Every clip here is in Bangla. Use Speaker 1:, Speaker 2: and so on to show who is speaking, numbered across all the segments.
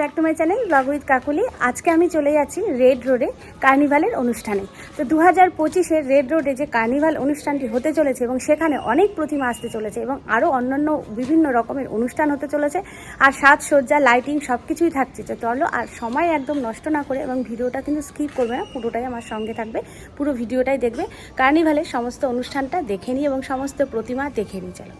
Speaker 1: Back to my channel vlog with Kakuli. আজকে আমি চলে যাচ্ছি রেড রোডে কার্নিভালের অনুষ্ঠানে। তো দু হাজার পঁচিশের রেড রোডে যে কার্নিভাল অনুষ্ঠানটি হতে চলেছে এবং সেখানে অনেক প্রতিমা আসতে চলেছে এবং আরও অন্যান্য বিভিন্ন রকমের অনুষ্ঠান হতে চলেছে, আর সাজসজ্জা, লাইটিং সব কিছুই থাকছে। তো চলো আর সময় একদম নষ্ট না করে এবং ভিডিওটা কিন্তু স্কিপ করবে না, পুরোটাই আমার সঙ্গে থাকবে, পুরো ভিডিওটাই দেখবে। কার্নিভালের সমস্ত অনুষ্ঠানটা দেখে নিই এবং সমস্ত প্রতিমা দেখে নিই, চলো।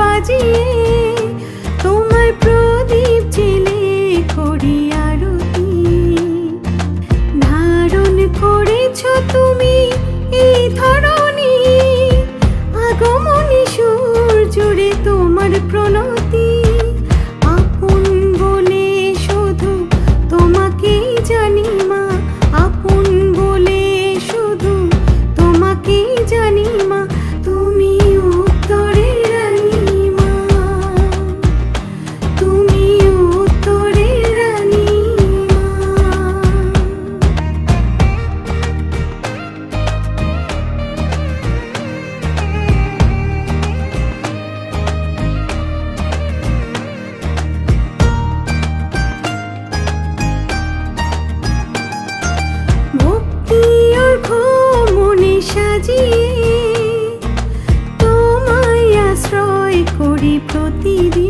Speaker 2: বাজিয়ে প্রতিদিন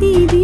Speaker 2: 弟弟。